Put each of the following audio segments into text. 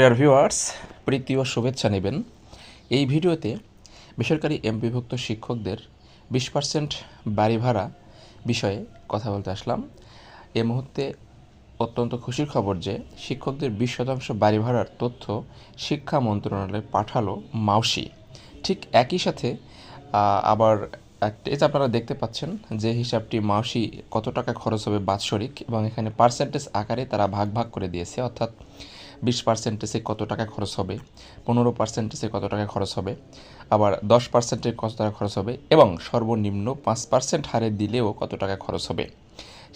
Dear viewers প্রীতি ও শুভেচ্ছা নেবেন। এই ভিডিওতে বেসরকারি এমপিভুক্ত শিক্ষকদের বিশ পার্সেন্ট বাড়ি ভাড়া বিষয়ে কথা বলতে আসলাম। এ মুহূর্তে অত্যন্ত খুশির খবর যে, শিক্ষকদের বিশ শতাংশ বাড়ি ভাড়ার তথ্য শিক্ষা মন্ত্রণালয়ে পাঠালো মাউসি। ঠিক একই সাথে আবার যে আপনারা দেখতে পাচ্ছেন যে হিসাবটি মাউসি কত টাকা খরচ হবে বাৎসরিক এবং এখানে পার্সেন্টেজ আকারে তারা ভাগ ভাগ করে দিয়েছে। অর্থাৎ বিশ পার্সেন্টেজে কত টাকা খরচ হবে, পনেরো পার্সেন্টেজে কত টাকা খরচ হবে, আবার দশ পার্সেন্টে কত টাকা খরচ হবে এবং সর্বনিম্ন পাঁচ পার্সেন্ট হারে দিলেও কত টাকা খরচ হবে,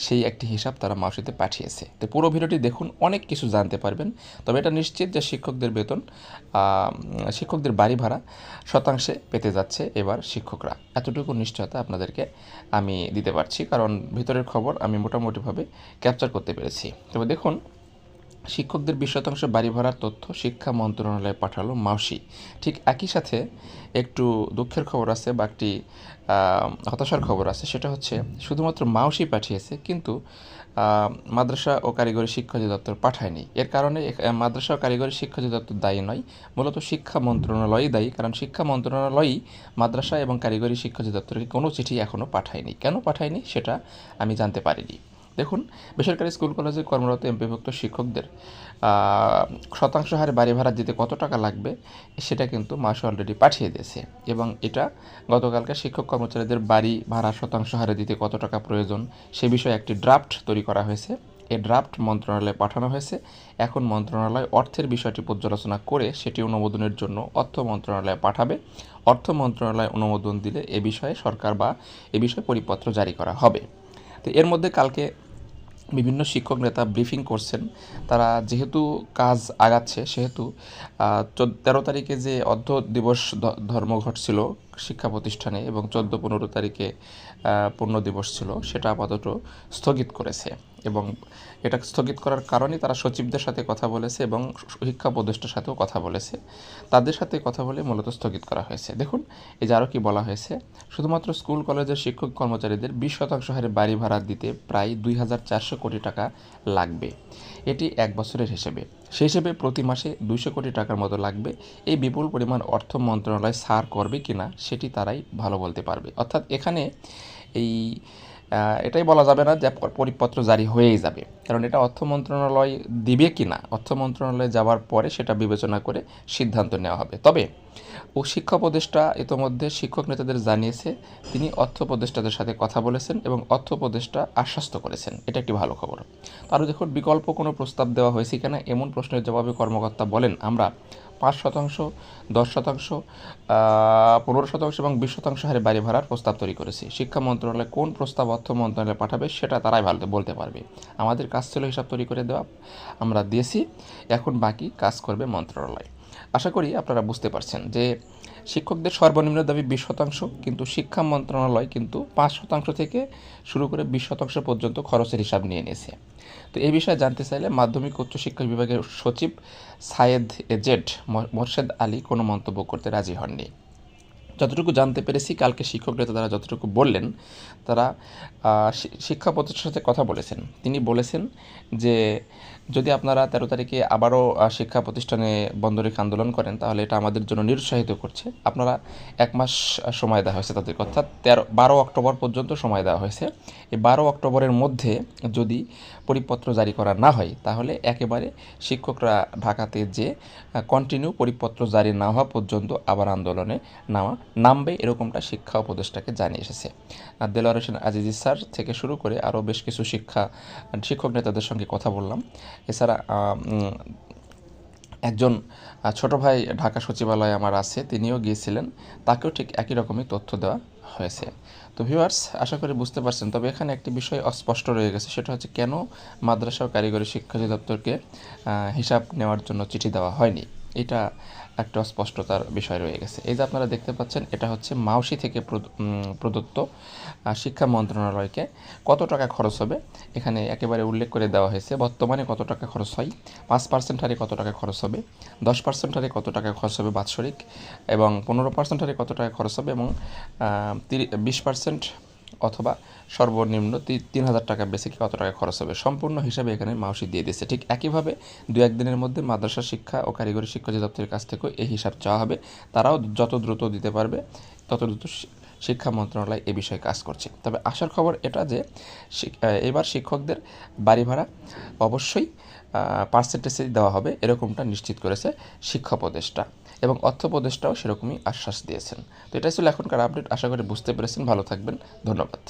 সেই একটি হিসাব তারা মাসিতে পাঠিয়েছে। তো পুরো ভিডিওটি দেখুন, অনেক কিছু জানতে পারবেন। তবে এটা নিশ্চিত যে শিক্ষকদের বেতন শিক্ষকদের বাড়ি ভাড়া শতাংশে পেতে যাচ্ছে এবার শিক্ষকরা। এতটুকু নিশ্চয়তা আপনাদেরকে আমি দিতে পারছি, কারণ ভিতরের খবর আমি মোটামুটিভাবে ক্যাপচার করতে পেরেছি। তবে দেখুন শিক্ষকদের বিশ শতাংশ বাড়ি ভাড়ার তথ্য শিক্ষা মন্ত্রণালয়ে পাঠালো মাউসি। ঠিক একই সাথে একটু দুঃখের খবর আছে বা একটি হতাশার খবর আছে, সেটা হচ্ছে শুধুমাত্র মাউসি পাঠিয়েছে, কিন্তু মাদ্রাসা ও কারিগরি শিক্ষা অধিদপ্তর পাঠায়নি। এর কারণে মাদ্রাসা ও কারিগরি শিক্ষা অধিদপ্তর দায়ী নয়, মূলত শিক্ষা মন্ত্রণালয়ই দায়ী, কারণ শিক্ষা মন্ত্রণালয়ই মাদ্রাসা এবং কারিগরি শিক্ষা অধিদপ্তরকে কোনো চিঠি এখনও পাঠায়নি। কেন পাঠায়নি সেটা আমি জানতে পারিনি। দেখুন, বেসরকারি স্কুল কলেজে কর্মরত এমপিভুক্ত শিক্ষকদের শতাংশ হারে বাড়ি ভাড়া দিতে কত টাকা লাগবে, সেটা কিন্তু মাস অলরেডি পাঠিয়ে দিয়েছে। এবং এটা গতকালকে শিক্ষক কর্মচারীদের বাড়ি ভাড়া শতাংশ হারে দিতে কত টাকা প্রয়োজন, সে বিষয়ে একটি ড্রাফট তৈরি করা হয়েছে। এই ড্রাফট মন্ত্রণালয়ে পাঠানো হয়েছে। এখন মন্ত্রণালয় অর্থের বিষয়টি পর্যালোচনা করে সেটি অনুমোদনের জন্য অর্থ মন্ত্রণালয়ে পাঠাবে। অর্থ মন্ত্রণালয় অনুমোদন দিলে এ বিষয়ে সরকার বা এ বিষয়ে পরিপত্র জারি করা হবে। তো এর মধ্যে কালকে বিভিন্ন শিক্ষক নেতা ব্রিফিং করছেন। তারা যেহেতু কাজ আগাচ্ছে, সেহেতু তেরো তারিখে যে অর্ধ দিবস ধর্মঘট ছিল শিক্ষা প্রতিষ্ঠানে এবং চোদ্দ, পনেরো তারিখে পূর্ণ দিবস ছিল, সেটা আপাতত স্থগিত করেছে। এবং এটা স্থগিত করার কারণে তারা সচিবদের সাথে কথা বলেছে এবং শিক্ষা উপদেষ্টার সাথেও কথা বলেছে। তাদের সাথে কথা বলে মূলত স্থগিত করা হয়েছে। দেখুন, এই যে আরও কি বলা হয়েছে, শুধুমাত্র স্কুল, কলেজের শিক্ষক কর্মচারীদের বিশ শতাংশ হারে বাড়ি ভাড়া দিতে প্রায় দুই হাজার চারশো কোটি টাকা লাগবে। এটি এক বছরের হিসেবে। সেই হিসেবে প্রতি মাসে দুইশো কোটি টাকার মতো লাগবে। এই বিপুল পরিমাণ অর্থ মন্ত্রণালয় সার করবে কিনা, সেটি তারাই ভালো বলতে পারবে। অর্থাৎ এখানে এই এটাই বলা যাবে না যে পরিপত্র জারি হয়েই যাবে। কারণ এটা অর্থ মন্ত্রণালয় দিবে কি না, অর্থ মন্ত্রণালয়ে যাওয়ার পরে সেটা বিবেচনা করে সিদ্ধান্ত নেওয়া হবে। তবে, ও শিক্ষা উপদেষ্টা ইতোমধ্যে শিক্ষক নেতাদের জানিয়েছে, তিনি অর্থ উপদেষ্টাদের সাথে কথা বলেছেন এবং অর্থ উপদেষ্টা আশ্বস্ত করেছেন। এটা একটি ভালো খবর। আরও দেখুন, বিকল্প কোনো প্রস্তাব দেওয়া হয়েছে কিনা? এমন প্রশ্নের জবাবে কর্মকর্তা বলেন, আমরা পাঁচ শতাংশ, দশ শতাংশ পনেরো শতাংশ এবং বিশ শতাংশ হারে বাড়ি ভাড়ার প্রস্তাব তৈরি করেছি। শিক্ষা মন্ত্রণালয় কোন প্রস্তাব অর্থ মন্ত্রণালয়ে পাঠাবে সেটা তারাই ভালো বলতে পারবে। আমাদের কাজ ছিল হিসাব তৈরি করে দেওয়া, আমরা দিয়েছি, এখন বাকি কাজ করবে মন্ত্রণালয়। আশা করি আপনারা বুঝতে পারছেন যে শিক্ষকদের সর্বনিম্ন দাবি বিশ শতাংশ, কিন্তু শিক্ষা মন্ত্রণালয় কিন্তু পাঁচ শতাংশ থেকে শুরু করে বিশ শতাংশ পর্যন্ত খরচের হিসাব নিয়ে নিয়েছে। তো এই বিষয়ে জানতে চাইলে মাধ্যমিক উচ্চ শিক্ষা বিভাগের সচিব সায়েদ এজেড মোর্শেদ আলী কোনো মন্তব্য করতে রাজি হননি। যতটুকু জানতে পেরেছি, কালকে শিক্ষকরা তারা যতটুকু বললেন, তারা শিক্ষা প্রতিষ্ঠানের সাথে কথা বলেছেন। তিনি বলেছেন যে, যদি আপনারা তেরো তারিখে আবারও শিক্ষা প্রতিষ্ঠানে বন্ধ রেখে আন্দোলন করেন, তাহলে এটা আমাদের জন্য নিরুৎসাহিত করছে। আপনারা এক মাস সময় দেওয়া হয়েছে তাদেরকে। অর্থাৎ তেরো, বারো অক্টোবর পর্যন্ত সময় দেওয়া হয়েছে। এই বারো অক্টোবরের মধ্যে যদি পরিপত্র জারি করা না হয়, তাহলে একেবারে শিক্ষকরা ঢাকাতে যে কন্টিনিউ পরিপত্র জারি না হওয়া পর্যন্ত আবার আন্দোলনে নামা নামবে এরকমটা শিক্ষা উপদেষ্টাকে জানিয়ে এসেছে। দেলোয়ার হোসেন আজিজি স্যার থেকে শুরু করে আরও বেশ কিছু শিক্ষা শিক্ষক নেতাদের সঙ্গে কথা বললাম। এছাড়া একজন ছোট ভাই ঢাকা সচিবালয়ে আমার আছে, তিনিও গিয়েছিলেন। তাকেও ঠিক একই রকমই তথ্য দেওয়া হয়েছে। তো ভিউয়ার্স, আশা করি বুঝতে পারছেন। তবে এখানে একটি বিষয় অস্পষ্ট রয়ে গেছে, সেটা হচ্ছে কেন মাদ্রাসা ও কারিগরি শিক্ষা অধিদপ্তরকে হিসাব নেওয়ার জন্য চিঠি দেওয়া হয়নি? এটা একটা অস্পষ্টতার বিষয় রয়ে গেছে। এই যে আপনারা দেখতে পাচ্ছেন, এটা হচ্ছে মাউসি থেকে প্রদ- প্রদত্ত শিক্ষা মন্ত্রণালয়কে কত টাকা খরচ হবে? এখানে একেবারে উল্লেখ করে দেওয়া হয়েছে, বর্তমানে কত টাকা খরচ হয়? পাঁচ পার্সেন্ট হারে কত টাকা খরচ হবে? দশ পার্সেন্ট হারে কত টাকা খরচ হবে বাৎসরিক? এবং পনেরো পার্সেন্ট হারে কত টাকা খরচ হবে? এবং বিশ পার্সেন্ট অথবা সর্বনিম্ন তিন হাজার টাকা বেসিকে কত টাকা খরচ হবে? সম্পূর্ণ হিসাবে এখানে মাউসি দিয়ে দিচ্ছে ঠিক একইভাবে দু একদিনের মধ্যে মাদ্রাসা শিক্ষা ও কারিগরি শিক্ষা অধিদপ্তরের কাছ থেকেও এই হিসাব চাওয়া হবে। তারাও যত দ্রুত দিতে পারবে, তত দ্রুত শিক্ষা মন্ত্রণালয় এ বিষয়ে কাজ করছে। তবে আসার খবর এটা যে এবার শিক্ষকদের বাড়ি ভাড়া অবশ্যই পার্সেন্টেজে দেওয়া হবে, এরকমটা নিশ্চিত করেছে শিক্ষা উপদেষ্টা। এবং অর্থ উপদেষ্টাও সেরকমই আশ্বাস দিয়েছেন। তো এটাই ছিল এখনকার আপডেট। আশা করি বুঝতে পেরেছেন। ভালো থাকবেন। ধন্যবাদ।